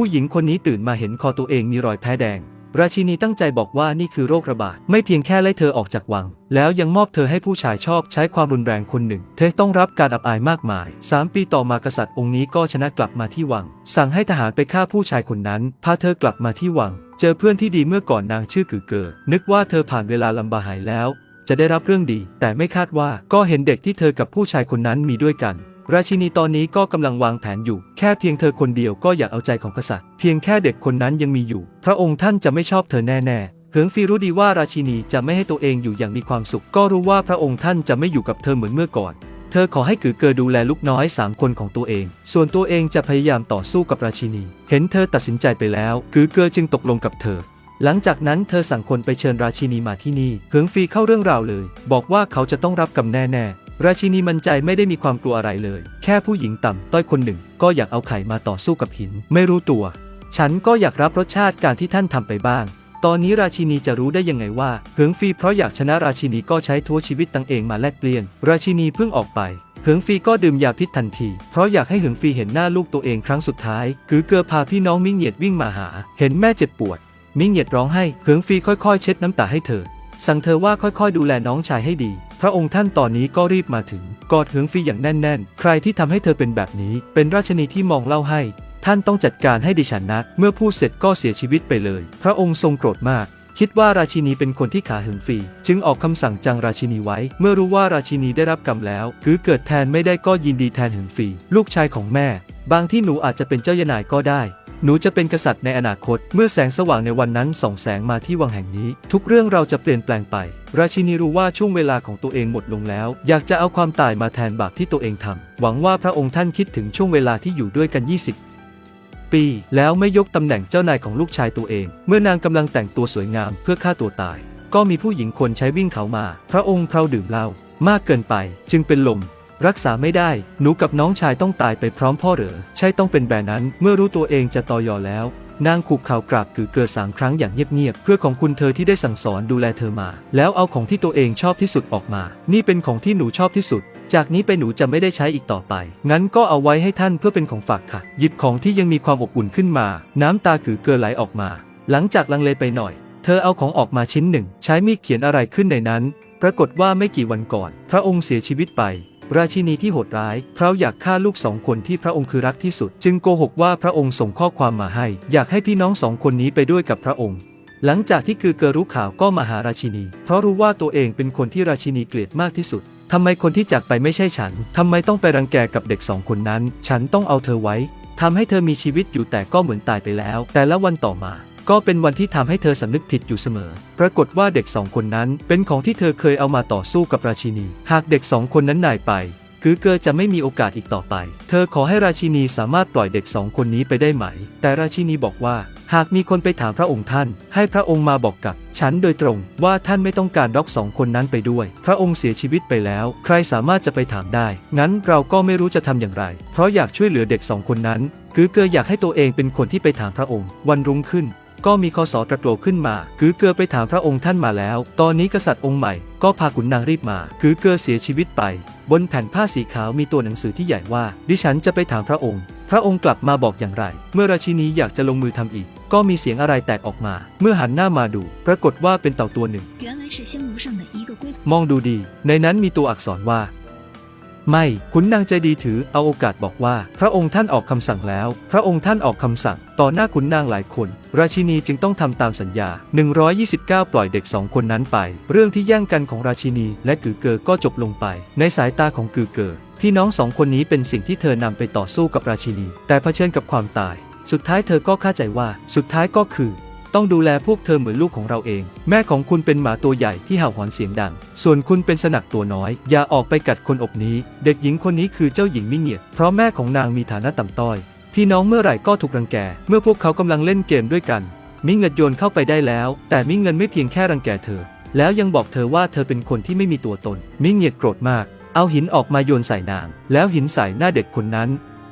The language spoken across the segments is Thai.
ผู้หญิงคนนี้ตื่นมาเห็นคอตัวเองมีรอยแผลแดง ราชินีตั้งใจบอกว่านี่คือโรคระบาด ไม่เพียงแค่ไล่เธอออกจากวัง แล้วยังมอบเธอให้ผู้ชายชอบใช้ความรุนแรงคนหนึ่ง เธอต้องรับการอับอายมากมาย 3 ปีต่อมากษัตริย์องค์นี้ก็ชนะกลับมาที่วัง สั่งให้ทหารไปฆ่าผู้ชายคนนั้น พาเธอกลับมาที่วัง เจอเพื่อนที่ดีเมื่อก่อนนางชื่อกือเกอนึกว่าเธอผ่านเวลาลำบากหายแล้ว จะได้รับเรื่องดี แต่ไม่คาดว่าก็เห็นเด็กที่เธอกับผู้ชายคนนั้นมีด้วยกัน ราชินีตอนนี้ก็กำลังวางแผนอยู่ แค่เพียงเธอคนเดียวก็อยากเอาใจของกษัตริย์ เพียงแค่เด็กคนนั้นยังมีอยู่ พระองค์ท่านจะไม่ชอบเธอแน่ๆเหิงฟีรู้ดีว่าราชินีจะไม่ให้ตัวเองอยู่อย่างมีความสุข ก็รู้ว่าพระองค์ท่านจะไม่อยู่กับเธอเหมือนเมื่อก่อน เธอขอให้กือเกอดูแลลูกน้อยสามคนของตัวเอง ส่วนตัวเองจะพยายามต่อสู้กับราชินี เห็นเธอตัดสินใจไปแล้ว กือเกอจึงตกลงกับเธอ หลังจากนั้นเธอสั่งคนไปเชิญราชินีมาที่นี่ เหิงฟีเข้าเรื่องราวเลย บอกว่าเขาจะต้องรับกรรมแน่ๆ ราชินีมั่นใจไม่ได้มีความกลัวอะไรเลย แค่ผู้หญิงต่ำต้อยคนหนึ่ง ก็อยากเอาไข่มาต่อสู้กับหิน ไม่รู้ตัว ฉันก็อยากรับรสชาติการที่ท่านทำไปบ้าง ตอนนี้ราชินีจะรู้ได้ยังไงว่าเหิงฟีเพราะอยากชนะราชินีก็ใช้ทั่วชีวิตตั้งเองมาแลกเปลี่ยน ราชินีเพิ่งออกไปเหิงฟีก็ดื่มยาพิษทันที เพราะอยากให้เหิงฟีเห็นหน้าลูกตัวเองครั้งสุดท้ายกือเกอพาพี่น้องมิ่งเหยียดวิ่งมาหา เห็นแม่เจ็บปวด มิ่งเหยียดร้องให้ เหิงฟีค่อยๆ เช็ดน้ำตาให้เธอ สั่งเธอว่าค่อยๆ ดูแลน้องชายให้ดี พระองค์ท่านตอนนี้ก็รีบมาถึง กอดเหิงฟีอย่างแน่น ๆ ใครที่ทำให้เธอเป็นแบบนี้ เป็นราชนีที่มองเล่าให้ ท่านต้องจัดการให้ดิฉันนะ เมื่อพูดเสร็จก็เสียชีวิตไปเลย พระองค์ทรงโกรธมาก คิดว่าราชินีเป็นคนที่ขาหึงฟี จึงออกคำสั่งจังราชินีไว้ เมื่อรู้ว่าราชินีได้รับกรรมแล้ว คือเกิดแทนไม่ได้ก็ยินดีแทนหึงฟี ลูกชายของแม่ บางที่หนูอาจจะเป็นเจ้ายานายก็ได้ หนูจะเป็นกษัตริย์ในอนาคต เมื่อแสงสว่างในวันนั้นส่องแสงมาที่วังแห่งนี้ ทุกเรื่องเราจะเปลี่ยนแปลงไป ราชินีรู้ว่าช่วงเวลาของตัวเองหมดลงแล้ว อยากจะเอาความตายมาแทนบาปที่ตัวเองทำหวังว่าพระองค์ท่านคิดถึงช่วงเวลาที่อยู่ด้วยกัน 20ปีแล้วไม่ยกตำแหน่งเจ้านายของลูกชายตัวเอง เมื่อนางกำลังแต่งตัวสวยงามเพื่อฆ่าตัวตาย ก็มีผู้หญิงคนใช้วิ่งเขามา พระองค์เพราดื่มเหล้ามากเกินไป จึงเป็นลม รักษาไม่ได้ หนูกับน้องชายต้องตายไปพร้อมพ่อเหรอ ใช่ต้องเป็นแบบนั้น เมื่อรู้ตัวเองจะตอยอแล้ว นางขุกข่าวกราบกือเกิดสามครั้งอย่างเงียบๆ เพื่อของคุณเธอที่ได้สั่งสอนดูแลเธอมา แล้วเอาของที่ตัวเองชอบที่สุดออกมา นี่เป็นของที่หนูชอบที่สุด จากนี้ไปหนูจะไม่ได้ใช้อีกต่อไป งั้นก็เอาไว้ให้ท่านเพื่อเป็นของฝากค่ะ หยิบของที่ยังมีความอบอุ่นขึ้นมา น้ำตากือเกอไหลออกมา หลังจากลังเลไปหน่อย เธอเอาของออกมาชิ้นหนึ่ง ใช้มีดเขียนอะไรขึ้นในนั้น ปรากฏว่าไม่กี่วันก่อน พระองค์เสียชีวิตไป ราชินีที่โหดร้ายเพราะอยากฆ่าลูกสองคนที่พระองค์คือรักที่สุด จึงโกหกว่าพระองค์ส่งข้อความมาให้ อยากให้พี่น้องสองคนนี้ไปด้วยกับพระองค์ หลังจากที่คือเกอรู้ข่าวก็มาหาราชินี เพราะรู้ว่าตัวเองเป็นคนที่ราชินีเกลียดมากที่สุดทำไมคนที่จากไปไม่ใช่ฉันทำไมต้องไปรังแกกับเด็กสองคนนั้น ฉันต้องเอาเธอไว้ทำให้เธอมีชีวิตอยู่แต่ก็เหมือนตายไปแล้ว แต่ละวันต่อมา ก็เป็นวันที่ทำให้เธอสำนึกผิดอยู่เสมอ ปรากฏว่าเด็กสองคนนั้นเป็นของที่เธอเคยเอามาต่อสู้กับราชินี หากเด็กสองคนนั้นนายไปกือเกอจะไม่มีโอกาสอีกต่อไป เธอขอให้ราชินีสามารถปล่อยเด็กสองคนนี้ไปได้ไหม แต่ราชินีบอกว่า หากมีคนไปถามพระองค์ท่าน ให้พระองค์มาบอกกับ ฉันโดยตรงว่าท่านไม่ต้องการด็อกสองคนนั้นไปด้วย พระองค์เสียชีวิตไปแล้ว ใครสามารถจะไปถามได้ งั้นเราก็ไม่รู้จะทำอย่างไร เพราะอยากช่วยเหลือเด็กสองคนนั้นกือเกออยากให้ตัวเองเป็นคนที่ไปถามพระองค์ วันรุ่งขึ้น ก็มีคอสอตระโกขึ้นมา คือเกือไปถามพระองค์ท่านมาแล้ว ตอนนี้กษัตริย์องค์ใหม่ก็พาขุนนางรีบมา คือเกือเสียชีวิตไป บนแผ่นผ้าสีขาวมีตัวหนังสือที่ใหญ่ว่า ดิฉันจะไปถามพระองค์ พระองค์กลับมาบอกอย่างไร เมื่อราชินีอยากจะลงมือทำอีก ก็มีเสียงอะไรแตกออกมา เมื่อหันหน้ามาดู ปรากฏว่าเป็นเต่าตัวหนึ่งมองดูดี ในนั้นมีตัวอักษรว่า ไม่ขุนนางใจดีถือเอาโอกาสบอกว่า พระองค์ท่านออกคำสั่งแล้ว พระองค์ท่านออกคำสั่ง ต่อหน้าขุนนางหลายคน ราชินีจึงต้องทำตามสัญญา 129 ปล่อยเด็กสองคนนั้นไป เรื่องที่แย่งกันของราชินีและกือเกอก็จบลงไป ในสายตาของกือเกอพี่น้องสองคนนี้เป็นสิ่งที่เธอนำไปต่อสู้กับราชินี แต่เผชิญกับความตาย สุดท้ายเธอก็เข้าใจว่า สุดท้ายก็คือ ต้องดูแลพวกเธอเหมือนลูกของเราเอง แม่ของคุณเป็นหมาตัวใหญ่ที่เห่าหอนเสียงดัง ส่วนคุณเป็นสนักตัวน้อย อย่าออกไปกัดคนอบนี้ เด็กหญิงคนนี้คือเจ้าหญิงมิเงียดเพราะแม่ของนางมีฐานะต่ำต้อย พี่น้องเมื่อไหร่ก็ถูกรังแก เมื่อพวกเขากำลังเล่นเกมด้วยกัน มิเงินโยนเข้าไปได้แล้ว แต่มิเงินไม่เพียงแค่รังแกเธอ แล้วยังบอกเธอว่าเธอเป็นคนที่ไม่มีตัวตน มิเงียดโกรธมาก เอาหินออกมาโยนใส่นาง แล้วหินใส่หน้าเด็กคนนั้น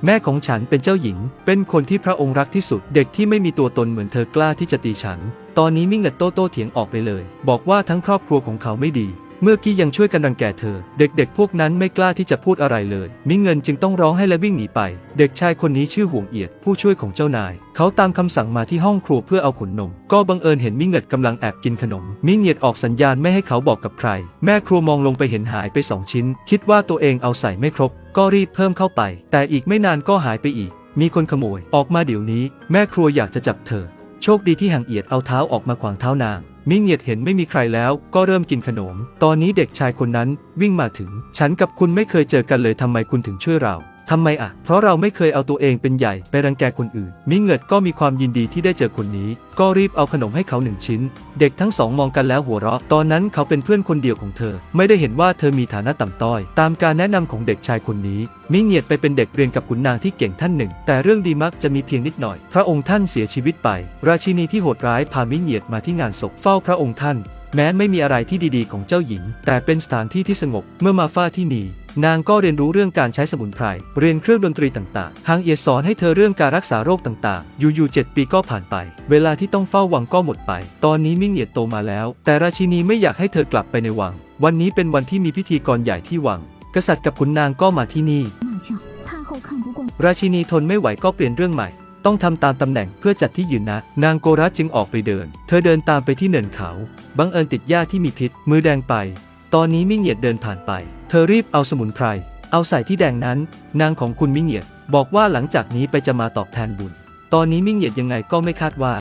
แม่ของฉันเป็นเจ้าหญิง เป็นคนที่พระองค์รักที่สุด เด็กที่ไม่มีตัวตนเหมือนเธอกล้าที่จะตีฉัน ตอนนี้มิ่งเงิดโต้โต้เถียงออกไปเลย บอกว่าทั้งครอบครัวของเขาไม่ดี เมื่อกี้ยังช่วยกันรังแกเธอ เด็กๆ พวกนั้นไม่กล้าที่จะพูดอะไรเลย มิเงินจึงต้องร้องให้และวิ่งหนีไป เด็กชายคนนี้ชื่อห่วงเอียด ผู้ช่วยของเจ้านาย เขาตามคำสั่งมาที่ห้องครัวเพื่อเอาขนนม ก็บังเอิญเห็นมิเงิดกำลังแอบกินขนม มิเงียดออกสัญญาณไม่ให้เขาบอกกับใคร แม่ครัวมองลงไปเห็นหายไปสองชิ้น คิดว่าตัวเองเอาใส่ไม่ครบ ก็รีบเพิ่มเข้าไป แต่อีกไม่นานก็หายไปอีก มีคนขโมย ออกมาเดี๋ยวนี้ แม่ครัวอยากจะจับเธอ โชคดีที่หางเอียดเอาเท้าออกมาขวางเท้านางมิเงียดเห็นไม่มีใครแล้ว ก็เริ่มกินขนม ตอนนี้เด็กชายคนนั้นวิ่งมาถึง ฉันกับคุณไม่เคยเจอกันเลยทำไมคุณถึงช่วยเรา ทำไมอะ เพราะเราไม่เคยเอาตัวเองเป็นใหญ่ไปรังแกคนอื่น มิเงิดก็มีความยินดีที่ได้เจอคนนี้ ก็รีบเอาขนมให้เขาหนึ่งชิ้น เด็กทั้งสองมองกันแล้วหัวเราะ ตอนนั้นเขาเป็นเพื่อนคนเดียวของเธอ ไม่ได้เห็นว่าเธอมีฐานะต่ำต้อย ตามการแนะนำของเด็กชายคนนี้ มิเงียดไปเป็นเด็กเรียนกับขุนนางที่เก่งท่านหนึ่ง แต่เรื่องดีมักจะมีเพียงนิดหน่อย พระองค์ท่านเสียชีวิตไป ราชินีที่โหดร้ายพามิเงียดมาที่งานศพเฝ้าพระองค์ท่าน แม้ไม่มีอะไรที่ดีๆ ของเจ้าหญิง แต่เป็นสถานที่ที่สงบ เมื่อมาฝ้าที่นี่ นางก็เรียนรู้เรื่องการใช้สมุนไพร เรียนเครื่องดนตรีต่างๆ หางเอียสอนให้เธอเรื่องการรักษาโรคต่างๆ อยู่ๆ 7 ปีก็ผ่านไป เวลาที่ต้องเฝ้าวังก็หมดไป ตอนนี้มิ่งเอียดโตมาแล้ว แต่ราชินีไม่อยากให้เธอกลับไปในวัง วันนี้เป็นวันที่มีพิธีกรใหญ่ที่วัง กษัตริย์กับขุนนางก็มาที่นี่ ราชินีทนไม่ไหวก็เปลี่ยนเรื่องใหม่ ต้องทำตามตำแหน่งเพื่อจัดที่ยืนนะ นางโกรัจึงออกไปเดิน เธอเดินตามไปที่เนินเขา บังเอิญติดหญ้าที่มีพิษ มือแดงไป ตอนนี้มิ่งเหยียดเดินผ่านไป เธอรีบเอาสมุนไพร เอาใส่ที่แดงนั้น นางของคุณมิ่งเหยียด บอกว่าหลังจากนี้ไปจะมาตอบแทนบุญ ตอนนี้มิ่งเหยียดยังไงก็ไม่คาดว่า